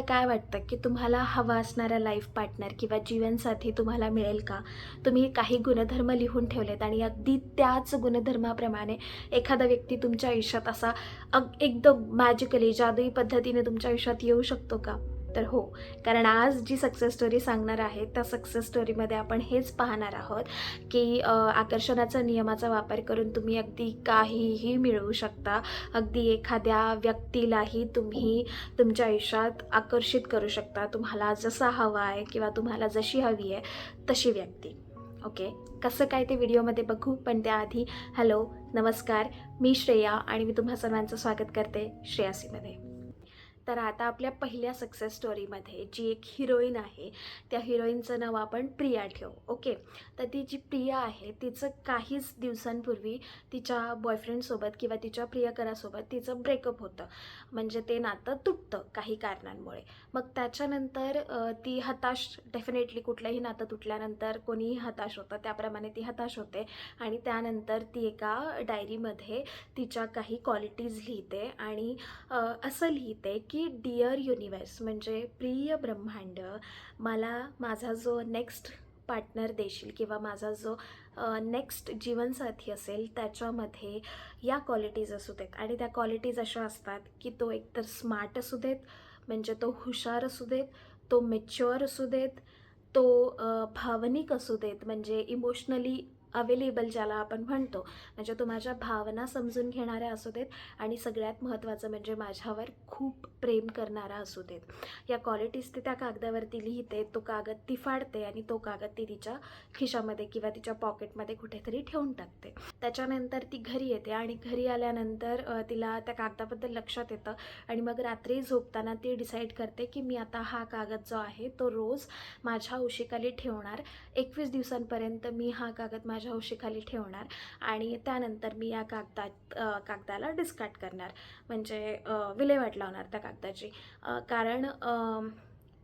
तुम्हाला काय वाटतं की तुम्हाला हवा असणारा लाईफ पार्टनर किंवा जीवनसाथी तुम्हाला मिळेल का? तुम्ही काही गुणधर्म लिहून ठेवलेत आणि अगदी त्याच गुणधर्माप्रमाणे एखादा व्यक्ती तुमच्या आयुष्यात असा अग एकदम मॅजिकली जादुई पद्धतीने तुमच्या आयुष्यात येऊ शकतो का? तर हो कारण आज जी सक्सेस स्टोरी सांगणार आहे त्या सक्सेस स्टोरीमध्ये आपण हेच पाहणार आहोत की आकर्षणाचा नियमाचा वापर करून तुम्ही अगदी काहीही मिळवू शकता. अगदी एखाद्या व्यक्तीलाही तुम्ही तुमच्या आयुष्यात आकर्षित करू शकता. तुम्हाला जसा हवा आहे किंवा तुम्हाला जशी हवी आहे तशी व्यक्ती. ओके? कसं काय ते व्हिडिओमध्ये बघू? पण त्याआधी हॅलो नमस्कार. मी श्रेया आणि मी तुम्हा सर्वांचं स्वागत करते श्रेयासीमध्ये. तर आता आपल्या पहिल्या सक्सेस स्टोरीमध्ये जी एक हिरोईन आहे त्या हिरोईनचं नाव आपण प्रिया ठेवू ओके तर ती जी प्रिया आहे तिचं काहीच दिवसांपूर्वी तिच्या बॉयफ्रेंडसोबत किंवा तिच्या प्रियकरासोबत तिचं ब्रेकअप होतं. म्हणजे ते नातं तुटतं काही कारणांमुळे. मग त्याच्यानंतर ती हताश डेफिनेटली कुठलंही नातं तुटल्यानंतर कोणीही हताश होतं त्याप्रमाणे ती हताश होते आणि त्यानंतर ती एका डायरीमध्ये तिच्या काही क्वालिटीज लिहिते आणि असं लिहिते की डिअर युनिवर्स म्हणजे प्रिय ब्रह्मांड मला माझा जो नेक्स्ट पार्टनर देशील किंवा माझा जो नेक्स्ट जीवनसाथी असेल त्याच्यामध्ये या क्वालिटीज असू देत. आणि त्या क्वालिटीज अशा असतात की तो एकतर स्मार्ट असू देत म्हणजे तो हुशार असू देत तो मेच्युअर असू देत तो भावनिक असू देत. म्हणजे इमोशनली अवेलेबल ज्याला आपण म्हणतो. म्हणजे तो माझ्या भावना समजून घेणाऱ्या असू देत आणि सगळ्यात महत्त्वाचं म्हणजे माझ्यावर खूप प्रेम करणारा असू देत. या क्वालिटीज ती त्या कागदावरती लिहिते तो कागद ती फाडते आणि तो कागद ती तिच्या खिशामध्ये किंवा तिच्या पॉकेटमध्ये कुठेतरी ठेवून टाकते. त्याच्यानंतर ती घरी येते आणि घरी आल्यानंतर तिला त्या कागदाबद्दल लक्षात येतं आणि मग रात्री झोपताना ती डिसाईड करते की मी आता हा कागद जो आहे तो रोज माझ्या उशीखाली ठेवणार. एकवीस दिवसांपर्यंत मी हा कागद माझ्या माझ्या उशीखाली ठेवणार आणि त्यानंतर मी या कागदात कागदाला डिस्कार्ड करणार. म्हणजे विल्हेवाट लावणार त्या कागदाची. कारण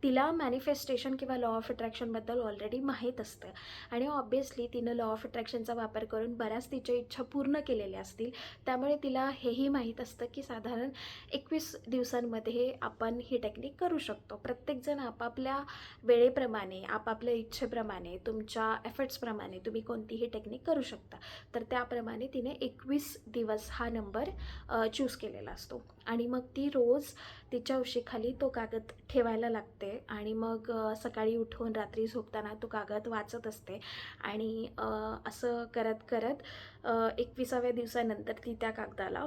तिला मॅनिफेस्टेशन किंवा लॉ ऑफ अट्रॅक्शनबद्दल ऑलरेडी माहीत असतं. आणि ऑब्वियसली तिनं लॉ ऑफ अट्रॅक्शनचा वापर करून बऱ्याच तिच्या इच्छा पूर्ण केलेल्या असतील. त्यामुळे तिला हेही माहीत असतं की साधारण एकवीस दिवसांमध्ये आपण ही टेक्निक करू शकतो. प्रत्येकजण आपापल्या वेळेप्रमाणे आपापल्या इच्छेप्रमाणे तुमच्या एफर्ट्सप्रमाणे तुम्ही कोणतीही टेक्निक करू शकता. तर त्याप्रमाणे तिने एकवीस दिवस हा नंबर चूज केलेला असतो. आणि मग ती रोज तिच्या उशीखाली तो कागद ठेवायला लागते. आणि मग सकाळी उठून रात्री झोपताना तो कागद वाचत असते आणि असं करत करत एकविसाव्या दिवसानंतर ती त्या कागदाला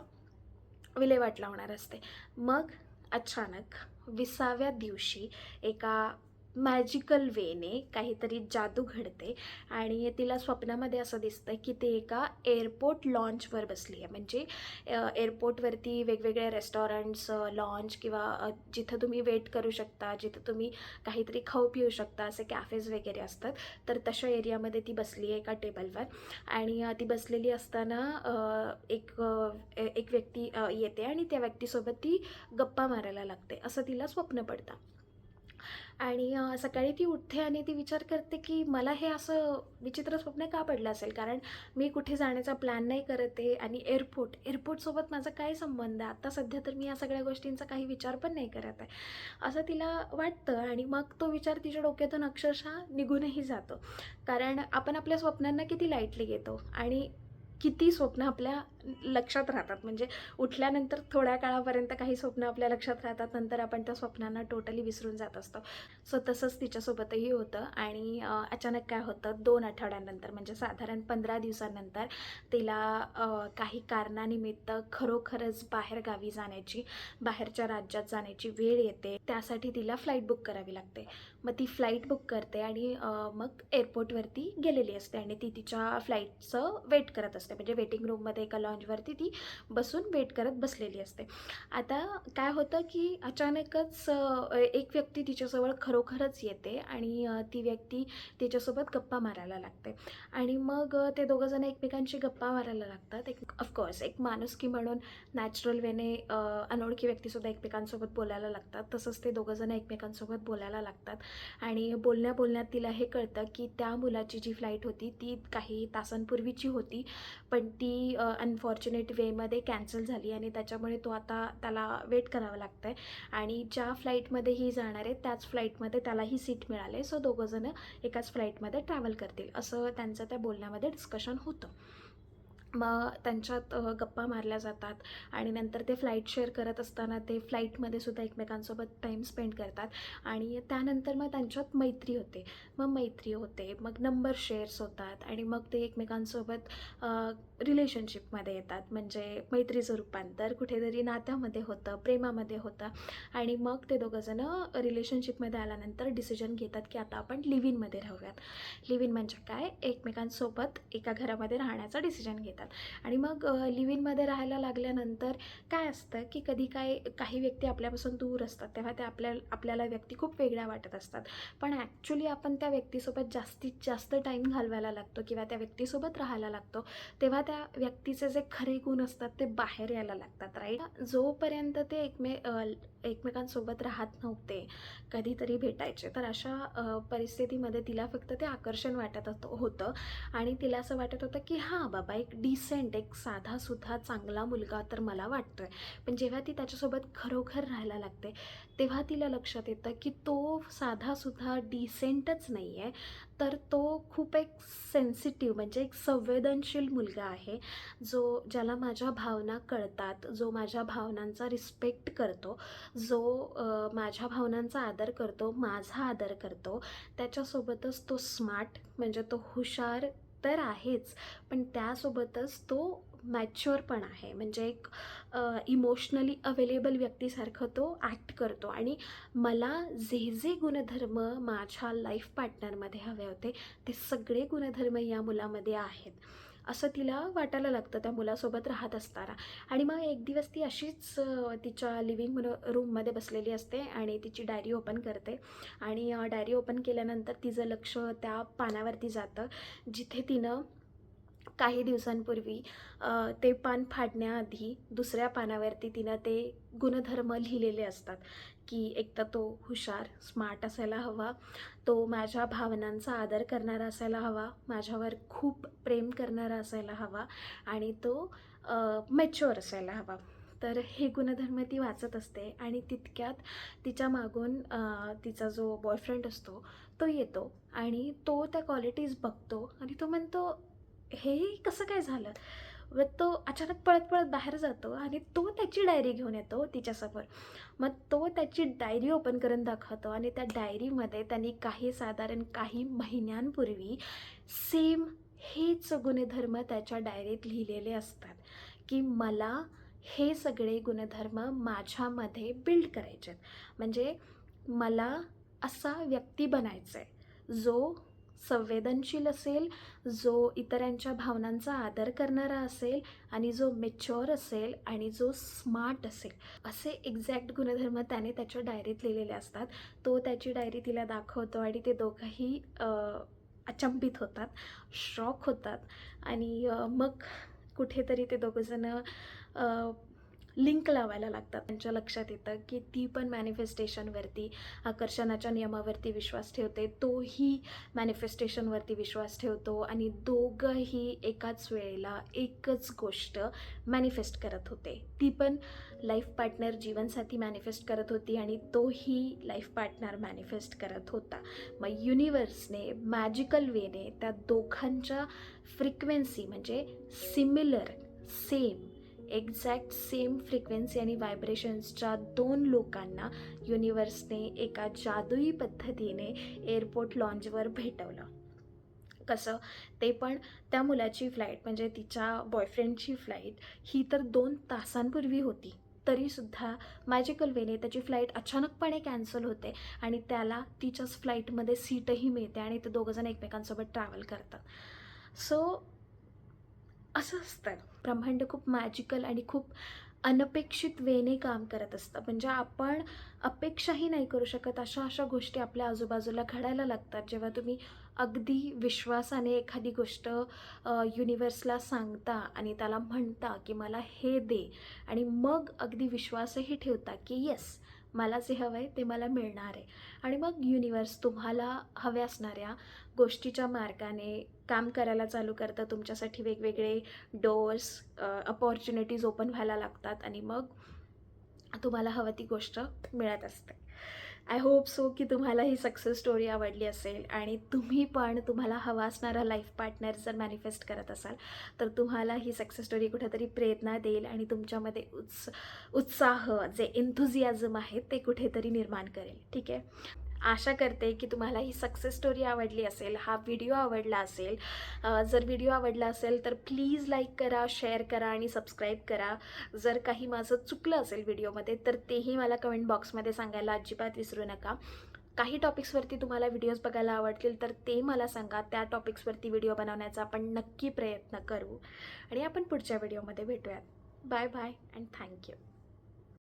विल्हेवाट लावणार असते. मग अचानक विसाव्या दिवशी एका मॅजिकल वेने काहीतरी जादू घडते आणि तिला स्वप्नामध्ये असं दिसतं की ते एका एअरपोर्ट लॉन्चवर बसली आहे. म्हणजे एअरपोर्टवरती वेगवेगळ्या रेस्टॉरंट्स लॉन्च किंवा जिथं तुम्ही वेट करू शकता जिथं तुम्ही काहीतरी खाऊ पिऊ शकता असे कॅफेज वगैरे असतात तर तशा एरियामध्ये ती बसली आहे एका टेबलवर. आणि ती बसलेली असताना एक एक व्यक्ती येते आणि त्या व्यक्तीसोबत ती गप्पा मारायला लागते. असं तिला स्वप्न पडतं. आणि सकाळी ती उठते आणि ती विचार करते की मला हे असं विचित्र स्वप्न का पडलं असेल? कारण मी कुठे जाण्याचा प्लॅन नाही करत आहे आणि एअरपोर्ट एअरपोर्टसोबत माझा काय संबंध? आहे आता सध्या तर मी या सगळ्या गोष्टींचा काही विचार पण नाही करत आहे. असं तिला वाटतं आणि मग तो विचार तिच्या डोक्यातून अक्षरशः निघूनही जातो. कारण आपण आपल्या स्वप्नांना किती लाईटली घेतो आणि किती स्वप्न आपल्या लक्षात राहतात. म्हणजे उठल्यानंतर थोड्या काळापर्यंत काही स्वप्न आपल्या लक्षात राहतात नंतर आपण त्या स्वप्नांना टोटली विसरून जात असतो. सो तसंच तिच्यासोबतही होतं. आणि अचानक काय होतं दोन आठवड्यानंतर म्हणजे साधारण पंधरा दिवसानंतर तिला काही कारणानिमित्त खरोखरच बाहेर गावी जाण्याची बाहेरच्या राज्यात जाण्याची वेळ येते. त्यासाठी तिला फ्लाईट बुक करावी लागते. मग ती फ्लाईट बुक करते आणि मग एअरपोर्टवरती गेलेली असते. आणि ती तिच्या फ्लाईटचं वेट करत असते. म्हणजे वेटिंग रूममध्ये एका लॉन्जवरती ती बसून वेट करत बसलेली असते. आता काय होतं की अचानकच एक व्यक्ती तिच्याजवळ खरोखरच येते आणि ती व्यक्ती तिच्यासोबत गप्पा मारायला लागते. आणि मग ते दोघंजण एकमेकांशी गप्पा मारायला लागतात. एक ऑफकोर्स एक माणुसकी म्हणून नॅचरल वेने अनोळखी व्यक्तीसुद्धा एकमेकांसोबत बोलायला लागतात. तसंच ते दोघंजण एकमेकांसोबत बोलायला लागतात. आणि बोलण्या बोलण्यात तिला हे कळतं की त्या मुलाची जी फ्लाईट होती ती काही तासांपूर्वीची होती. पण ती अनफॉर्च्युनेट वेमध्ये कॅन्सल झाली आणि त्याच्यामुळे तो आता त्याला वेट करावं लागतं आहे आणि ज्या फ्लाईटमध्ये ही जाणार आहे त्याच फ्लाईटमध्ये त्यालाही सीट मिळाले सो दोघंजणं एकाच फ्लाईटमध्ये ट्रॅव्हल करतील. असं त्यांचं त्या बोलण्यामध्ये डिस्कशन होतं. मग त्यांच्यात गप्पा मारल्या जातात आणि नंतर ते फ्लाईट शेअर करत असताना ते फ्लाईटमध्ये सुद्धा एकमेकांसोबत टाईम स्पेंड करतात आणि त्यानंतर मग त्यांच्यात मैत्री होते. मग मैत्री होते मग नंबर शेअर्स होतात आणि मग ते एकमेकांसोबत रिलेशनशिपमध्ये येतात. म्हणजे मैत्रीचं रूपांतर कुठेतरी नात्यामध्ये होतं प्रेमामध्ये होतं आणि मग ते दोघंजणं रिलेशनशिपमध्ये आल्यानंतर डिसिजन घेतात की आता आपण लिव्ह इनमध्ये राहूयात. लिव्ह इन म्हणजे काय? एकमेकांसोबत एका घरामध्ये राहण्याचा डिसिजन घेतात. आणि मग लिव्ह इनमध्ये राहायला लागल्यानंतर काय असतं की कधी काय काही व्यक्ती आपल्यापासून दूर असतात तेव्हा त्या आपल्या आपल्याला व्यक्ती खूप वेगळ्या वाटत असतात. पण ॲक्च्युली आपण त्या व्यक्तीसोबत जास्तीत जास्त टाईम घालवायला लागतो किंवा त्या व्यक्तीसोबत राहायला लागतो तेव्हा त्या व्यक्तीचे जे खरे गुण असतात ते बाहेर यायला लागतात राईट जोपर्यंत ते एकमे एकमेकांसोबत राहत नव्हते कधीतरी भेटायचे तर अशा परिस्थितीमध्ये तिला फक्त ते आकर्षण वाटत होतं होतं. आणि तिला असं वाटत होतं की हां बाबा एक डिसेंट एक साधासुद्धा चांगला मुलगा तर मला वाटतो आहे पण जेव्हा ती त्याच्यासोबत खरोखर राहायला लागते तेव्हा तिला लक्षात येतं की तो साधासुद्धा डिसेंटच नाही आहे तर तो खूप एक सेन्सिटिव्ह म्हणजे एक संवेदनशील मुलगा आहे जो ज्याला माझ्या भावना कळतात जो माझ्या भावनांचा रिस्पेक्ट करतो जो माझ्या भावनांचा आदर करतो माझा आदर करतो. त्याच्यासोबतच तो स्मार्ट म्हणजे तो हुशार तर आहेच. पण त्यासोबतच तो मॅच्युअर पण आहे. म्हणजे एक इमोशनली अवेलेबल व्यक्तीसारखं तो ॲक्ट करतो. आणि मला जे जे गुणधर्म माझ्या लाईफ पार्टनरमध्ये हवे होते ते सगळे गुणधर्म या मुलामध्ये आहेत. असं तिला वाटायला लागतं त्या मुलासोबत राहत असताना. आणि मग एक दिवस ती अशीच तिच्या लिव्हिंग रूममध्ये बसलेली असते आणि तिची डायरी ओपन करते. आणि डायरी ओपन केल्यानंतर तिचं लक्ष त्या पानावरती जातं जिथे तिनं काही दिवसांपूर्वी ते पान फाडण्याआधी दुसऱ्या पानावरती तिनं ते गुणधर्म लिहिलेले असतात. की एक तर तो हुशार स्मार्ट असायला हवा. तो माझ्या भावनांचा आदर करणारा असायला हवा. माझ्यावर खूप प्रेम करणारा असायला हवा. आणि तो मॅच्युअर असायला हवा. तर हे गुणधर्म ती वाचत असते आणि तितक्यात तिच्या मागून तिचा जो बॉयफ्रेंड असतो तो येतो. आणि तो त्या क्वालिटीज बघतो आणि तो म्हणतो हे कसं काय झालं? व तो अचानक पळत पळत बाहेर जातो आणि तो त्याची डायरी घेऊन येतो तिच्यासमोर. मग तो त्याची डायरी ओपन करून दाखवतो आणि त्या डायरीमध्ये त्यांनी काही साधारण काही महिन्यांपूर्वी सेम हेच गुणधर्म त्याच्या डायरीत लिहिलेले असतात की मला हे सगळे गुणधर्म माझ्यामध्ये बिल्ड करायचे आहेत म्हणजे मला असा व्यक्ती बनायचा आहे जो संवेदनशील असेल जो इतरांच्या भावनांचा आदर करणारा असेल आणि जो मेच्युअर असेल आणि जो स्मार्ट असेल. असे एक्झॅक्ट गुणधर्म त्याने त्याच्या डायरीत लिहिलेले असतात. तो त्याची डायरी तिला दाखवतो आणि ते दोघंही अचंबित होतात शॉक होतात. आणि मग कुठेतरी ते दोघंजणं लिंक लावायला लागतात. त्यांच्या लक्षात येतं की ती पण मॅनिफेस्टेशनवरती आकर्षणाच्या नियमावरती विश्वास ठेवते. तोही मॅनिफेस्टेशनवरती विश्वास ठेवतो आणि दोघंही एकाच वेळेला एकच गोष्ट मॅनिफेस्ट करत होते. ती पण लाईफ पार्टनर जीवनसाथी मॅनिफेस्ट करत होती आणि तोही लाईफ पार्टनर मॅनिफेस्ट करत होता. मग युनिवर्सने मॅजिकल वेने त्या दोघांच्या फ्रिक्वेन्सी म्हणजे similar same exact same frequency आणि व्हायब्रेशन्सच्या दोन लोकांना युनिवर्सने एका जादुई पद्धतीने एअरपोर्ट लॉन्जवर भेटवलं. कसं? ते पण त्या मुलाची फ्लाईट म्हणजे तिच्या बॉयफ्रेंडची फ्लाईट ही तर दोन तासांपूर्वी होती. तरीसुद्धा मॅजिकल वेने त्याची फ्लाईट अचानकपणे कॅन्सल होते आणि त्याला तिच्याच फ्लाईटमध्ये सीटही मिळते आणि ते दोघंजण एकमेकांसोबत ट्रॅव्हल करतात. सो असं असतं ब्रह्मांड खूप मॅजिकल आणि खूप अनपेक्षित वेने काम करत असतं. म्हणजे आपण अपेक्षाही नाही करू शकत अशा अशा गोष्टी आपल्या आजूबाजूला घडायला लागतात. जेव्हा तुम्ही अगदी विश्वासाने एखादी गोष्ट युनिवर्सला सांगता आणि त्याला म्हणता की मला हे दे आणि मग अगदी विश्वासही ठेवता की येस मला जे हवं आहे ते मला मिळणार आहे. आणि मग युनिवर्स तुम्हाला हव्या असणाऱ्या गोष्टीच्या मार्गाने काम करायला चालू करतं. तुमच्यासाठी वेगवेगळे डोअर्स अपॉर्च्युनिटीज ओपन व्हायला लागतात. आणि मग तुम्हाला हवं ती गोष्ट मिळत असते. आय होप सो की तुम्हाला ही सक्सेस स्टोरी आवडली असेल आणि तुम्ही पण तुम्हाला हवा असणारा लाईफ पार्टनर जर मॅनिफेस्ट करत असाल तर तुम्हाला ही सक्सेस स्टोरी कुठेतरी प्रेरणा देईल आणि तुमच्यामध्ये उत्स उत्साह जे एन्थुझियाझम आहे ते कुठेतरी निर्माण करेल. ठीक आहे? आशा करते की तुम्हाला ही सक्सेस स्टोरी आवडली असेल हा व्हिडिओ आवडला असेल. जर व्हिडिओ आवडला असेल तर प्लीज लाईक करा शेअर करा आणि सबस्क्राईब करा. जर काही माझं चुकलं असेल व्हिडिओमध्ये तर तेही मला कमेंट बॉक्समध्ये सांगायला अजिबात विसरू नका. काही टॉपिक्सवरती तुम्हाला व्हिडिओज बघायला आवडतील तर ते मला सांगा. त्या टॉपिक्सवरती व्हिडिओ बनवण्याचा आपण नक्की प्रयत्न करू. आणि आपण पुढच्या व्हिडिओमध्ये भेटूयात. Bye bye and thank you